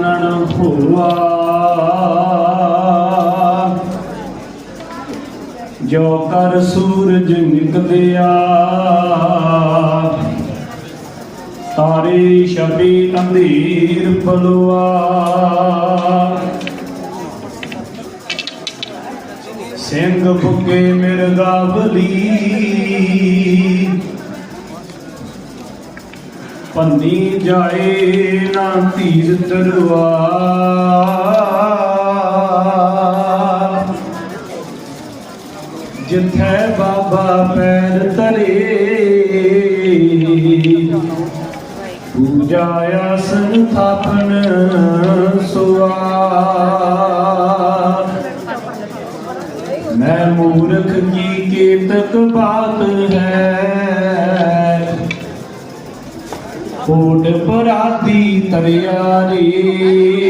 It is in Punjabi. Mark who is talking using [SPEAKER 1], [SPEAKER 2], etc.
[SPEAKER 1] ਨਣ ਭੁਆ। ਜੋ ਕਰ ਸੂਰਜ ਨਿਕਲਿਆ ਤਾਰੇ ਛਪੀ ਅੰਧੀਰ ਪਲਵਾ ਸਿੰਘ ਫੁਕੇ ਮਿਰਗਾ ਬਲੀ। ਪੰਨੀ ਜਾਏ ਨਾ ਧੀਰ ਤਰਵਾ ਜਿੱਥੇ ਬਾਬਾ ਪੈਰ ਧਰੇ, ਪੂਜਾ ਆਸਨ ਥਾਪਨ ਸੁਆ ਮੈਂ ਮੂਰਖ ਕੀ ਕੇਤਕ ਬਾਤ ਹੈ ਕੋਟ ਪਰਾਤੀ ਤਰਿਆਰੀ